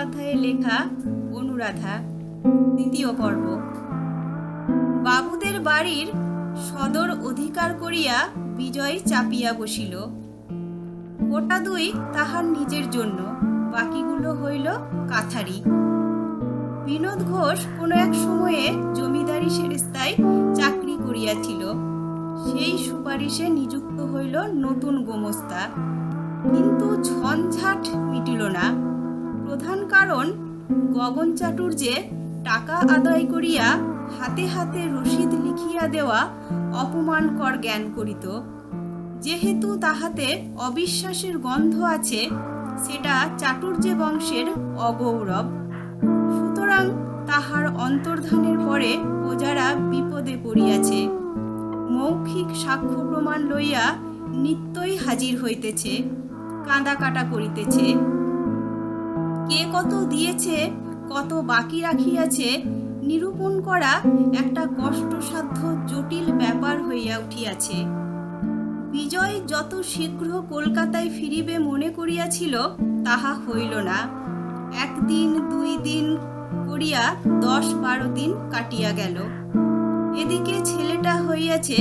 মুখোপাধ্যায়ের লেখা অনুরাধা, দ্বিতীয় পর্ব। বাবুদের বাড়ির সদর অধিকার করিয়া বিজয় চাপিয়া বসিল। গোটা দুই তাহার নিজের জন্য, বাকিগুলো হইল কাথারি বিনোদ ঘোষ কোনো এক সময়ে জমিদারি সেরেস্তায় চাকরি করিয়াছিল। সেই সুপারিশে নিযুক্ত হইল নতুন গোমস্তা। কিন্তু ঝঞ্ঝাট মিটিল না। প্রধান কারণ গগন চাটুর্যে টাকা আদায় করিয়া হাতে হাতে রসিদ লিখিয়া দেওয়া অপমানকর জ্ঞান করিত। যেহেতু তাহাতে অবিশ্বাসের গন্ধ আছে, সেটা চাটুর্যে বংশের অগৌরব। সুতরাং তাহার অন্তর্ধানের পরে প্রজারা বিপদে পড়িয়াছে। মৌখিক সাক্ষ্য প্রমাণ লইয়া নিত্যই হাজির হইতেছে কাঁদা কাটা করিতেছে। কে কত দিয়েছে, কত বাকি রাখিয়াছে, নিরূপণ করা একটা কষ্টসাধ্য জটিল ব্যাপার হইয়া উঠিয়াছে। বিজয় যত শীঘ্র কলকাতায় ফিরিবে মনে করিয়াছিল, তাহা হইল না। একদিন, দুই দিন করিয়া দশ বারো দিন কাটিয়া গেল। এদিকে ছেলেটা হইয়াছে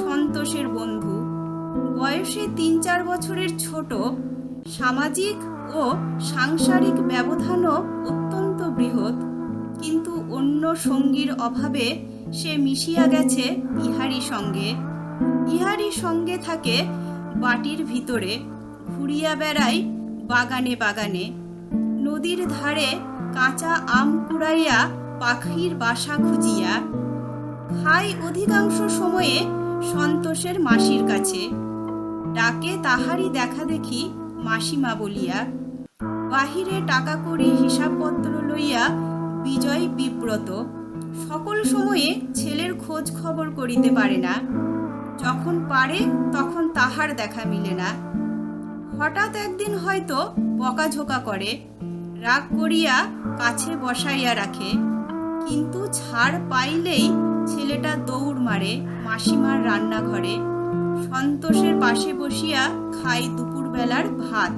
সন্তোষের বন্ধু। বয়সে তিন চার বছরের ছোট, সামাজিক ও সাংসারিক ব্যবধানও অত্যন্ত বৃহৎ। কিন্তু অন্য সঙ্গীর অভাবে সে মিশিয়া গেছে ইহারি সঙ্গে। ইহারি সঙ্গে থাকে বাটির ভিতরে ঘুরিয়া বেড়ায় বাগানে বাগানে। নদীর ধারে কাঁচা আম কুড়াইয়া পাখির বাসা খুঁজিয়া। খাই অধিকাংশ সময়ে সন্তোষের মাসির কাছে। ডাকে তাহারই দেখা দেখি মাসিমা বলিয়া, বাহিরে টাকা কড়ি হিসাবপত্র লইয়া বিজয় বিব্রত। সকল সময়ে ছেলের খোঁজ খবর করিতে পারে না। যখন পারে, তখন তাহার দেখা মিলে না। হঠাৎ একদিন হয়তো বকাঝোকা করে, রাগ করিয়া কাছে বসাইয়া রাখে। কিন্তু ছাড় পাইলেই ছেলেটা দৌড় মারে মাসিমার রান্নাঘরে। সন্তোষের পাশে বসিয়া খাই দুপুরবেলার ভাত।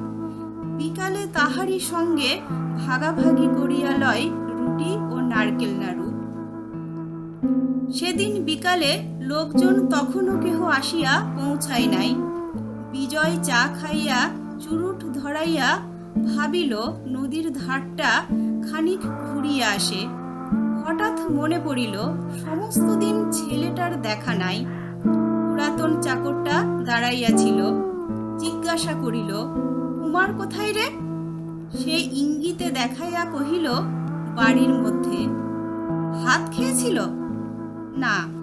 বিকালে তাহারই সঙ্গে ভাগাভাগি করিয়া লয় রুটি ও নারকেল নাড়ু। সেদিন বিকালে লোকজন তখনও কেহ আসিয়া পৌঁছায় নাই। বিজয় চা খাইয়া চুরুট ধরাইয়া ভাবিল, নদীর ধারটা খানিক ঘুরিয়া আসে। হঠাৎ মনে পড়িল, সমস্ত দিন ছেলেটার দেখা নাই। পুরাতন চাকরটা দাঁড়াইয়াছিল জিজ্ঞাসা করিল, কুমার কোথায় রে? সে ইঙ্গিতে দেখাইয়া কহিল, বাড়ির মধ্যে। ভাত খেয়েছিল? না।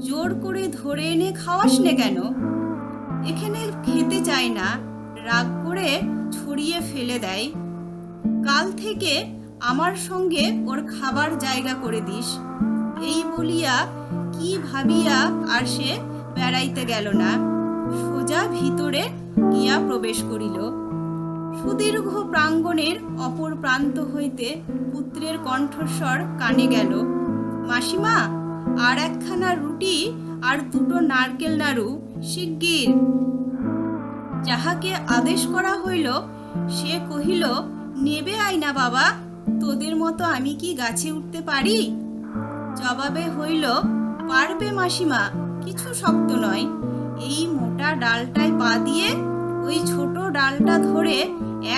জোর করে ধরে এনে খাওয়াস নে কেন? এখানে খেতে চায় না। রাগ করে ছড়িয়ে ফেলে দেয়। কাল থেকে আমার সঙ্গে ওর খাবার জায়গা করে দিস। এই বলিয়া কি ভাবিয়া আর সে বেড়াইতে গেল না। সোজা ভিতরে গিয়া প্রবেশ করিল। সুদীর্ঘ প্রাঙ্গণের অপর প্রান্ত হইতে পুত্রের কণ্ঠস্বর কানে গেল, মাসিমা, আর একখানা রুটি আর দুটো নারকেল নাড়ু, শিগগির। যাহাকে আদেশ করা হইল, সে কহিল, নেবে আইনা বাবা, তোদের মতো আমি কি গাছে উঠতে পারি? জবাবে হইল, পারবে মাসিমা, কিছু শক্ত নয়। এই মোটা ডালটায় পা দিয়ে ওই ছোট ডালটা ধরে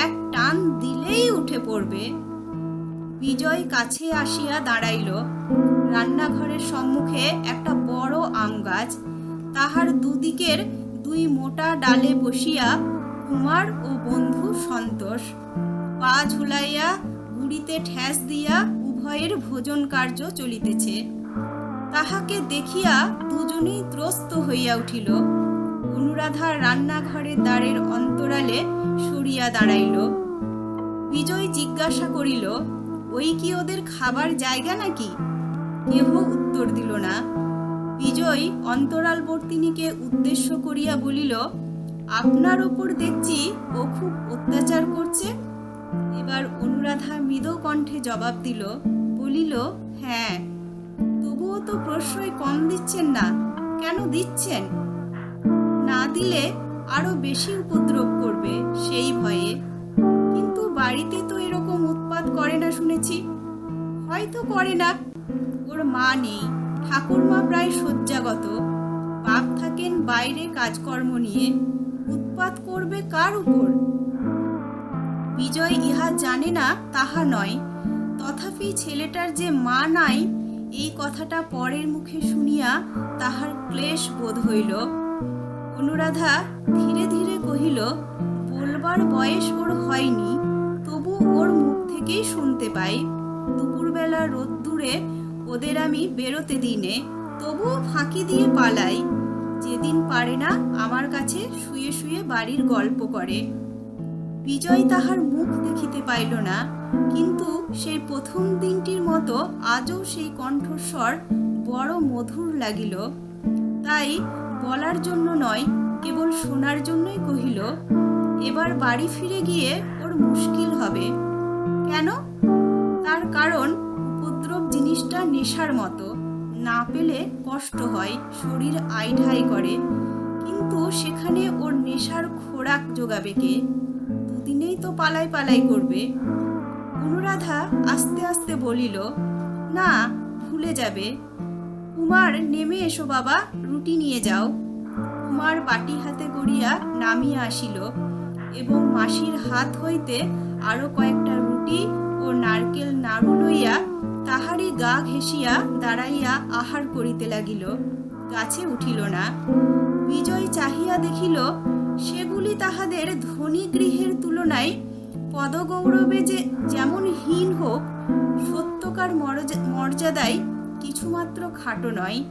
এক টান দিলেই উঠে পড়বে। বিজয় কাছে আসিয়া দাঁড়াইল। রান্নাঘরের সম্মুখে একটা বড় আম গাছ। তাহার দুদিকের দুই মোটা ডালে বসিয়া কুমার ও বন্ধু সন্তোষ। পা ঝুলাইয়া গুড়িতে ঠেস দিয়া উভয়ের ভোজন কার্য চলিতেছে। তাহাকে দেখিয়া দুজনেই ত্রস্ত হইয়া উঠিল। অনুরাধার রান্নাঘরের দ্বারের অন্তরালে সরিয়া দাঁড়াইল। বিজয় জিজ্ঞাসা করিল, ওই কি ওদের খাবার জায়গা নাকি? কেহ উত্তর দিল না। বিজয় অন্তরালবর্তিনীকে উদ্দেশ্য করিয়া বলিল, আপনার ওপর দেখছি ও খুব অত্যাচার করছে। এবার অনুরাধা মৃদু কণ্ঠে জবাব দিল, বলিল হ্যাঁ তো প্রশ্রয় কম দিচ্ছেন না। কেন দিচ্ছেন? না দিলে আরও বেশি উপদ্রব করবে সেই ভয়ে। কিন্তু বাড়িতে তো এরকম উৎপাত করে না শুনেছি। হয়তো করে না। ওর মা নেই। ঠাকুরমা প্রায় শয্যাগত। বাপ থাকেন বাইরে কাজকর্ম নিয়ে। উৎপাত করবে কার উপর? বিজয় ইহা জানে না, তাহা নয়। তথাপি ছেলেটার যে মা নাই এই কথাটা পরের মুখে শুনিয়া তাহার ক্লেশ বোধ হইল। অনুরাধা ধীরে ধীরে কহিল, বলবার বয়স ওর হয়নি, তবু ওর মুখ থেকেই শুনতে পাই। দুপুরবেলা রোদ্দুরে ওদের আমি বেরোতে দিনে, তবুও ফাঁকি দিয়ে পালাই। যেদিন পারে না আমার কাছে শুয়ে শুয়ে বাড়ির গল্প করে। বিজয় তাহার মুখ দেখিতে পাইল না। কিন্তু সেই প্রথম দিনটির মতো আজও সেই কণ্ঠস্বর বড় মধুর লাগিল। তাই বলার জন্য নয়, কেবল শোনার জন্যই কহিল, এবার বাড়ি ফিরে গিয়ে ওর মুশকিল হবে। কেন? তার কারণ উপদ্রব জিনিসটা নেশার মতো। না পেলে কষ্ট হয়, শরীর আইঢাই করে। কিন্তু সেখানে ওর নেশার খোরাক যোগাবে কে? দুদিনেই তো পালাই পালাই করবে। অনুরাধা আস্তে আস্তে বলিল, না, ভুলে যাবে। কুমার, নেমে এসো বাবা, রুটি নিয়ে যাও। কুমার বাটি হাতে করিয়া নামিয়া আসিল এবং মাসির হাত হইতে আরও কয়েকটা রুটি ও নারকেল নাড়ু লইয়া তাহারই গা ঘেঁষিয়া দাঁড়াইয়া আহার করিতে লাগিল। গাছে উঠিল না। বিজয় চাহিয়া দেখিল, সেগুলি তাহাদের ধনী গৃহের তুলনায় পদগৌরবে যে যেমন হীন হোক, সত্যকার মর্যা- মর্যাদায় কিছুমাত্র খাটো নয়।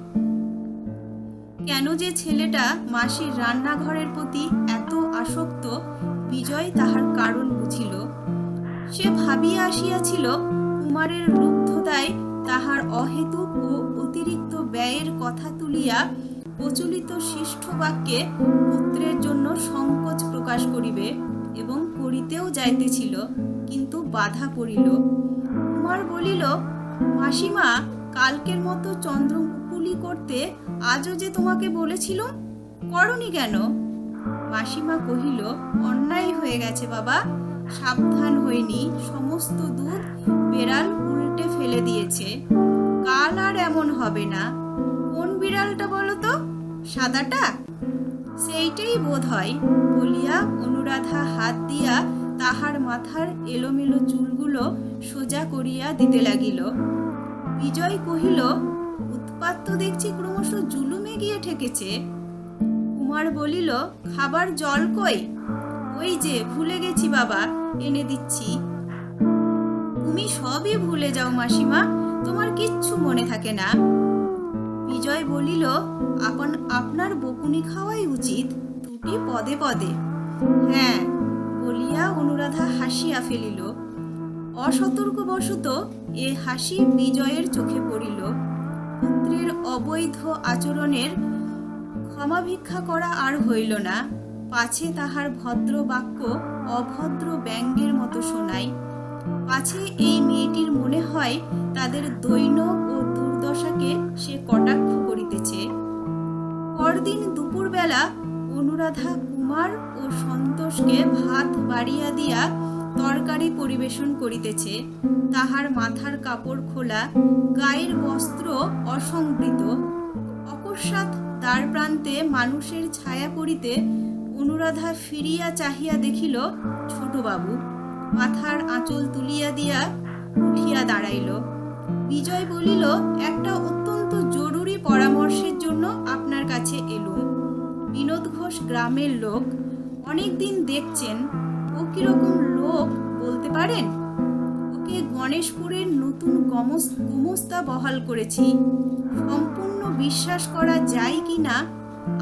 কেন যে ছেলেটা মাসির রান্নাঘরের প্রতি এত আসক্ত, বিজয় তাহার কারণ বুঝিল। সে ভাবিয়া আসিয়াছিল, কুমারের রুদ্ধতায় তাহার অহেতুক ও অতিরিক্ত ব্যয়ের কথা তুলিয়া প্রচলিত শিষ্ঠ বাক্যে পুত্রের জন্য সংকোচ প্রকাশ করিবে। এবং করিতেও যাইতেছিল, কিন্তু বাধা পড়িল। কুমার বলিল, মাসিমা, কালকের মতো চন্দ্রমুকুলি করতে আজও যে তোমাকে বলেছিল, করনি কেন? মাসিমা কহিল, অন্যায় হয়ে গেছে বাবা, সাবধান হইনি, সমস্ত দুধ বেড়াল উল্টে ফেলে দিয়েছে। কাল আর এমন হবে না। কোন বিড়ালটা বলো তো? সাদাটা? সেইটাই বোধ হয়, বলিয়া অনুরাধা হাত দিয়া তাহার মাথার এলোমেলো চুলগুলো সোজা করিয়া দিতে লাগিল। বিজয় কহিল, উৎপাত তো দেখছি ক্রমশ জুলুমে গিয়ে ঠেকেছে। কুমার বলিল, খাবার জল কই? ওই যে, ভুলে গেছি বাবা, এনে দিচ্ছি। তুমি সবই ভুলে যাও মাসিমা, তোমার কিচ্ছু মনে থাকে না। বিজয় বলিল, আপন আপনার বকুনি খাওয়াই উচিত দুটি পদে পদে। হ্যাঁ বলিয়া অনুরাধা হাসিয়া ফেলিল। অসতর্কবশত এ হাসি বিজয়ের চোখে পড়িল। পুত্রের অবৈধ আচরণের ক্ষমা ভিক্ষা করা আর হইল না। পাছে তাহার ভদ্র বাক্য অভদ্র ব্যঙ্গের মতো শোনায়। পাছে এই মেয়েটির মনে হয় তাদের দৈন দুর্দশাকে সে কটাক্ষ করিতেছে। পরদিন দুপুরবেলা অনুরাধা কুমার ও সন্তোষকে ভাত বাড়িয়া দিয়া তরকারি পরিবেশন করিতেছে। তাহার মাথার কাপড় খোলা, গায়ের বস্ত্র অসংবৃত অকস্মাৎ দ্বার প্রান্তে মানুষের ছায়া পড়িতে অনুরাধা ফিরিয়া চাহিয়া দেখিল ছোটবাবু। মাথার আঁচল তুলিয়া দিয়া উঠিয়া দাঁড়াইল। বিজয় বলিল, একটা অত্যন্ত জরুরি পরামর্শের জন্য আপনার কাছে এলুম। বিনোদ ঘোষ গ্রামের লোক, অনেকদিন দেখছেন, ও কীরকম লোক বলতে পারেন? ওকে গণেশপুরের নতুন গমস গুমস্তা বহাল করেছি। সম্পূর্ণ বিশ্বাস করা যায় কি না,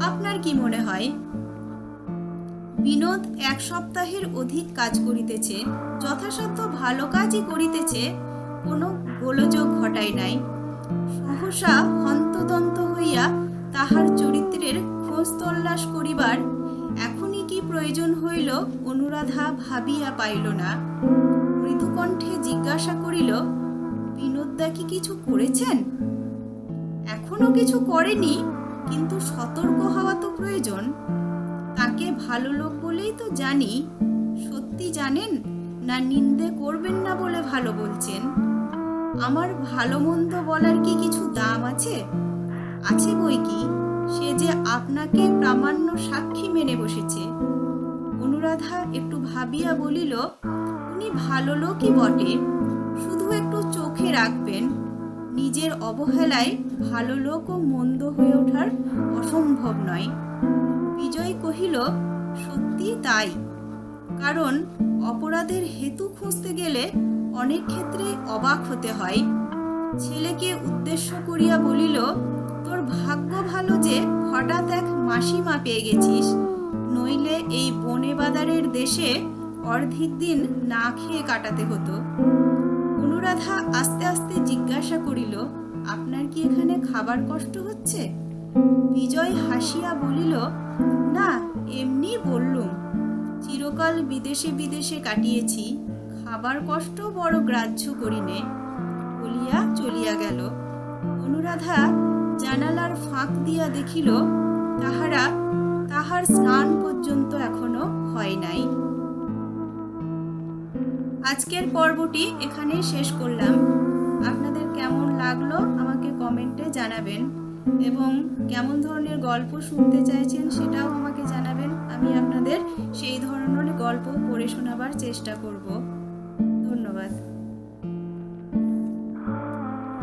আপনার কি মনে হয়? বিনোদ এক সপ্তাহের অধিক কাজ করিতেছে, যথাসাধ্য ভালো কাজই করিতেছে, কোনো গোলযোগ ঘটায় নাই। সহসা হন্তদন্ত হইয়া তাহার চরিত্রের খোঁজ তল্লাশ করিবার এখনই কি প্রয়োজন হইল অনুরাধা ভাবিয়া পাইল না। মৃদুকণ্ঠে জিজ্ঞাসা করিল, বিনোদদা কি কিছু করেছেন? এখনও কিছু করেনি, কিন্তু সতর্ক হওয়া তো প্রয়োজন। তাকে ভালো লোক বলেই তো জানি, সত্যি জানেন না নিন্দে করবেন না বলে ভালো বলছেন। আমার ভালো মন্দ বলার কি কিছু দাম আছে? আছে বই কি? সে যে আপনাকে প্রামাণ্য সাক্ষী মেনে বসেছে। অনুরাধা একটু ভাবিয়া বলিল, উনি ভালো লোকই বটে। শুধু একটু চোখে রাখবেন। নিজের অবহেলায় ভালো লোক ও মন্দ হয়ে ওঠার অসম্ভব নয়। বিজয় কহিল সত্যি তাই। কারণ অপরাধের হেতু খুঁজতে গেলে অনেক ক্ষেত্রে অবাক হতে হয়। ছেলেকে উদ্দেশ্য করিয়া বলিল, তোর ভাগ্য ভালো যে হঠাৎ এক মাসিমা পেয়ে গেছিস। নইলে এই বনে বাদারের দেশে অর্ধেক দিন না খেয়ে কাটাতে হতো। অনুরাধা আস্তে আস্তে জিজ্ঞাসা করিল, আপনার কি এখানে খাবার কষ্ট হচ্ছে? বিজয় হাসিয়া বলিল, না, এমনি বললুম। চিরকাল বিদেশে বিদেশে কাটিয়েছি। খাবার কষ্ট বড় গ্রাহ্য করিনে। বলিয়া চলিয়া গেল। অনুরাধা জানালার ফাঁক দিয়া দেখিল, তাহারা তাহার স্নান পর্যন্ত এখনও হয় নাই। আজকের পর্বটি এখানেই শেষ করলাম। আপনাদের কেমন লাগল আমাকে কমেন্টে জানাবেন এবং কেমন ধরনের গল্প শুনতে চাইছেন সেটাও আমাকে জানাবেন। আমি আপনাদের সেই ধরনের গল্প পড়ে শোনাবার চেষ্টা করব।